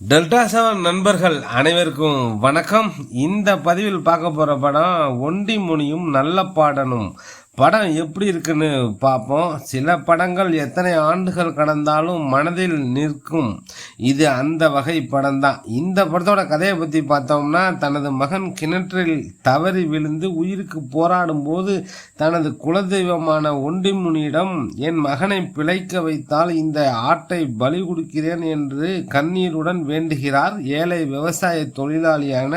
Delta seven நண்பர்கள் அனைவருக்கும் வணக்கம். இந்த பதிவில் பார்க்க போகிற படம் ஒண்டி முனியும் நல்ல பாடனும் படம் எப்படி இருக்குன்னு பார்ப்போம். சில படங்கள் எத்தனை ஆண்டுகள் கடந்தாலும் மனதில் நிற்கும். இது அந்த வகை படம் தான் இந்த படத்தோட கதையை பற்றி பார்த்தோம்னா தனது மகன் கிணற்றில் தவறி விழுந்து உயிருக்கு போராடும் போது தனது குலதெய்வமான ஒண்டிமுனியிடம் என் மகனை பிழைக்க வைத்தால் இந்த ஆட்டை பலி கொடுக்கிறேன் என்று கண்ணீருடன் வேண்டுகிறார். ஏழை விவசாய தொழிலாளியான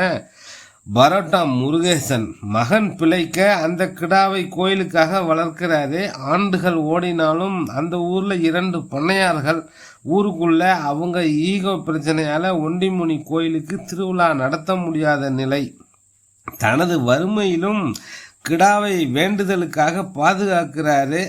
பரோட்டா முருகேசன் மகன் பிழைக்க அந்த கிடாவை கோயிலுக்காக வளர்க்கிறாரு. ஆண்டுகள் ஓடினாலும் அந்த ஊர்ல இரண்டு பண்ணையார்கள். ஊருக்குள்ள அவங்க ஈகோ பிரச்சனையால ஒண்டிமுனி கோயிலுக்கு திருவிழா நடத்த முடியாத நிலை. தனது வறுமையிலும் கிடாவை வேண்டுதலுக்காக பாதுகாக்கிறாரு.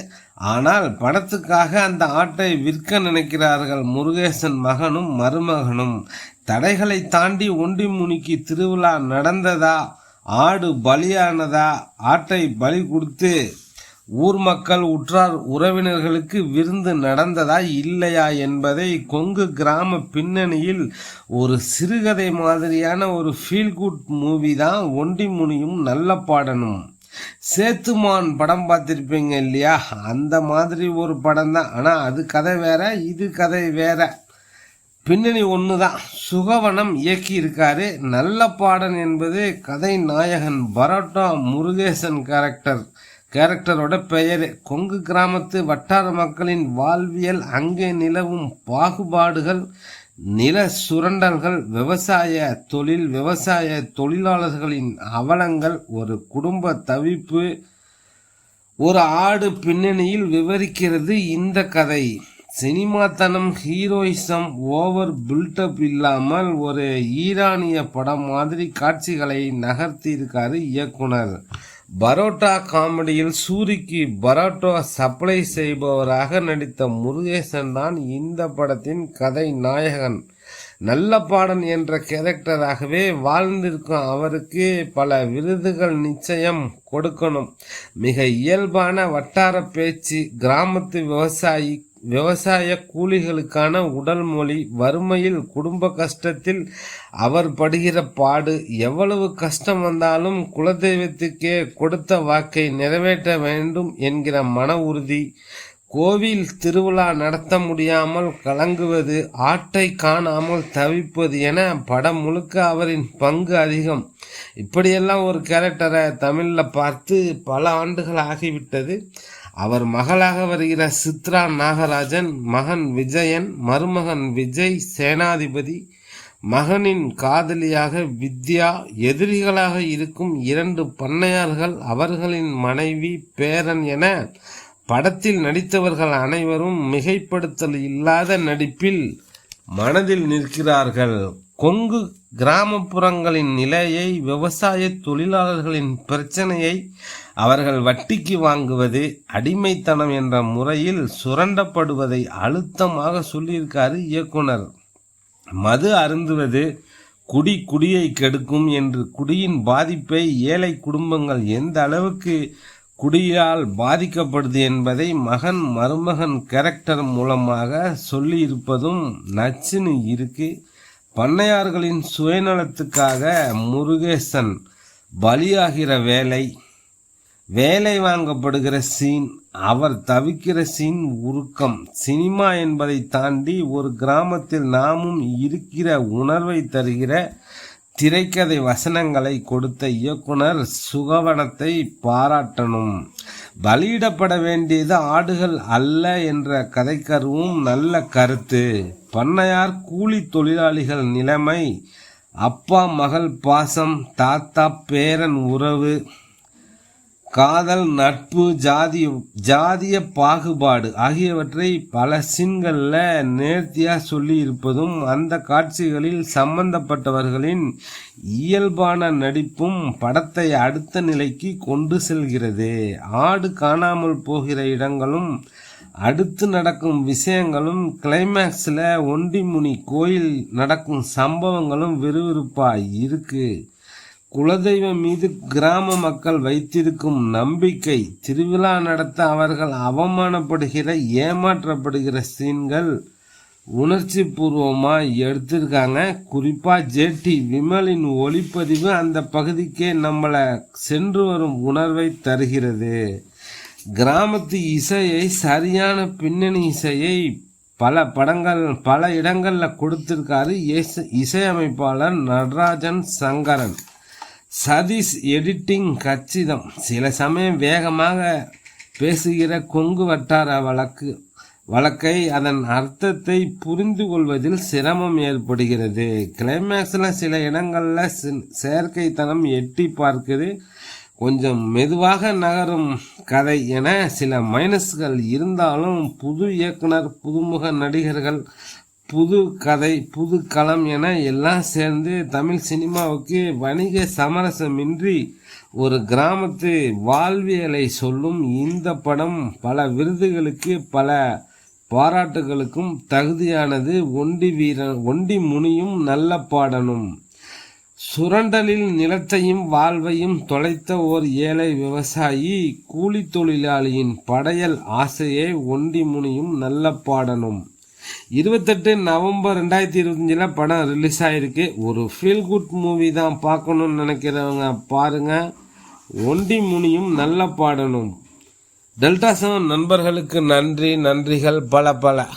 ஆனால் பணத்துக்காக அந்த ஆட்டை விற்க நினைக்கிறார்கள் முருகேசன் மகனும் மருமகனும். தடைகளை தாண்டி ஒண்டி முனிக்கு திருவிழா நடந்ததா? ஆடு பலியானதா? ஆட்டை பலி கொடுத்து ஊர் மக்கள் உற்றார் உறவினர்களுக்கு விருந்து நடந்ததா இல்லையா என்பதை கொங்கு கிராம பின்னணியில் ஒரு சிறுகதை மாதிரியான ஒரு ஃபீல் குட் மூவி தான் ஒண்டி முனியும் நல்ல பாடணும் சேத்துமான் படம் பார்த்துருப்பீங்க இல்லையா? அந்த மாதிரி ஒரு படம் தான். ஆனால் அது கதை வேற இது கதை வேற. பின்னணி ஒன்று தான் சுகவனம் இயக்கி இருக்காரு நல்ல பாடன் என்பது கதை நாயகன் பரோட்டா முருகேசன் கேரக்டர் கேரக்டரோட பெயர். கொங்கு கிராமத்து வட்டார மக்களின் வாழ்வியல் அங்கே நிலவும் பாகுபாடுகள் நில சுரண்டல்கள் விவசாய தொழில் விவசாய தொழிலாளர்களின் அவலங்கள் ஒரு குடும்ப தவிப்பு ஒரு ஆடு பின்னணியில் விவரிக்கிறது இந்த கதை. சினிமாத்தனம் ஹீரோயிசம் ஓவர் பில்டப் இல்லாமல் ஒரு ஈரானிய படம் மாதிரி காட்சிகளை நகர்த்தியிருக்காரு இயக்குனர். பரோட்டா காமெடியில் சூரிக்கு பரோட்டா சப்ளை செய்பவராக நடித்த முருகேசன் தான் இந்த படத்தின் கதை நாயகன். நல்ல பாடன் என்ற கேரக்டராகவே வாழ்ந்திருக்கும் அவருக்கு பல விருதுகள் நிச்சயம் கொடுக்கணும். மிக இயல்பான வட்டார பேச்சு கிராமத்து விவசாயி விவசாய கூலிகளுக்கான உடல் மொழி வறுமையில் குடும்ப கஷ்டத்தில் அவர் படுகிற பாடு எவ்வளவு கஷ்டம் வந்தாலும் குலதெய்வத்துக்கே கொடுத்த வாக்கை நிறைவேற்ற வேண்டும் என்கிற மன உறுதி கோவில் திருவிழா நடத்த முடியாமல் கலங்குவது ஆட்டை காணாமல் தவிப்பது என படம் முழுக்க அவரின் பங்கு அதிகம். இப்படியெல்லாம் ஒரு கேரக்டரை தமிழில் பார்த்து பல ஆண்டுகள் ஆகிவிட்டது. அவர் மகளாக வருகிற சித்ரா நாகராஜன் மகன் விஜயன் மருமகன் விஜய் சேனாதிபதி மகனின் காதலியாக வித்யா எதிரிகளாக இருக்கும் இரண்டு பண்ணையார்கள் அவர்களின் மனைவி பேரன் என படத்தில் நடித்தவர்கள் அனைவரும் மிகைப்படுத்தல் இல்லாத நடிப்பில் மனதில் நிற்கிறார்கள். கொங்கு கிராமப்புறங்களின் நிலையை விவசாய தொழிலாளர்களின் பிரச்சனையை அவர்கள் வட்டிக்கு வாங்குவது அடிமைத்தனம் என்ற முறையில் சுரண்டப்படுவதை அழுத்தமாக சொல்லியிருக்காரு இயக்குனர். மது அருந்துவது குடி குடியை கெடுக்கும் என்று குடியின் பாதிப்பை ஏழை குடும்பங்கள் எந்த அளவுக்கு குடியால் பாதிக்கப்படுது என்பதை மகன் மருமகன் கேரக்டர் மூலமாக சொல்லியிருப்பதும் நச்சுன்னு இருக்கு. பண்ணையார்களின் சுயநலத்துக்காக முருகேசன் பலியாகிற வேலை வேலை வாங்கப்படுகிற சீன் அவர் தவிக்கிற சீன் உருக்கம். சினிமா என்பதை தாண்டி ஒரு கிராமத்தில் நாமும் இருக்கிற உணர்வை தருகிற திரைக்கதை வசனங்களை கொடுத்த இயக்குனர் சுகவனத்தை பாராட்டணும். பலியிடப்பட வேண்டியது ஆடுகள் அல்ல என்ற கதைக்கருவும் நல்ல கருத்து. பண்ணையார் கூலி தொழிலாளிகள் நிலைமை அப்பா மகள் பாசம் தாத்தா பேரன் உறவு. காதல் நட்பு ஜாதி ஜாதிய பாகுபாடு ஆகியவற்றை பல சீன்களில் நேர்த்தியாக சொல்லி இருப்பதும் அந்த காட்சிகளில் சம்பந்தப்பட்டவர்களின் இயல்பான நடிப்பும் படத்தை அடுத்த நிலைக்கு கொண்டு செல்கிறது. ஆடு காணாமல் போகிற இடங்களும் அடுத்து நடக்கும் விஷயங்களும் கிளைமேக்ஸில் ஒண்டிமுனி கோயில் நடக்கும் சம்பவங்களும் விறுவிறுப்பாக இருக்குது குலதெய்வம் மீது கிராம மக்கள் வைத்திருக்கும் நம்பிக்கை திருவிழா நடத்த அவர்கள் அவமானப்படுகிற ஏமாற்றப்படுகிற சீன்கள் உணர்ச்சி பூர்வமாக எடுத்திருக்காங்க குறிப்பாக ஜேடி விமலின் ஒளிப்பதிவு அந்த பகுதிக்கே நம்மளை சென்று வரும் உணர்வை தருகிறது. கிராமத்து இசையை சரியான பின்னணி இசையை பல படங்கள் பல இடங்களில் கொடுத்திருக்காரு இசை இசையமைப்பாளர் நடராஜன் சங்கரன். சதீஷ் எடிட்டிங் கச்சிதம். சில சமயம் வேகமாக பேசுகிற கொங்கு வட்டார வழக்கு. வழக்கை அதன் அர்த்தத்தை புரிந்து கொள்வதில் சிரமம் ஏற்படுகிறது. கிளைமேக்ஸில் சில இடங்களில் செயற்கைத்தனம் எட்டி பார்க்குது. கொஞ்சம் மெதுவாக நகரும் கதை என சில மைனஸ்கள் இருந்தாலும் புது இயக்குனர் புதுமுக நடிகர்கள் புது கதை புது களம் என எல்லாம் சேர்ந்து தமிழ் சினிமாவுக்கு வணிக சமரசமின்றி ஒரு கிராமத்து வாழ்வியலை சொல்லும் இந்த படம் பல விருதுகளுக்கு பல பாராட்டுகளுக்கும் தகுதியானது. ஒண்டி வீரன் ஒண்டி முனியும் நல்ல பாடனும். சுரண்டலில் நிலத்தையும் வாழ்வையும் தொலைத்த ஓர் ஏழை விவசாயி கூலி தொழிலாளியின் படையல் ஆசையை ஒண்டி முனியும் நல்ல பாடனும். இருபத்தெட்டு நவம்பர் ரெண்டாயிரத்தி இருபத்தஞ்சில் படம் ரிலீஸ் ஆயிருக்கு. ஒரு ஃபீல் குட் மூவி தான் பார்க்கணும்னு நினைக்கிறவங்க பாருங்க. ஒண்டி முனியும் நல்ல பாடணும் டெல்டா செவன் நண்பர்களுக்கு நன்றி நன்றிகள் பல பல.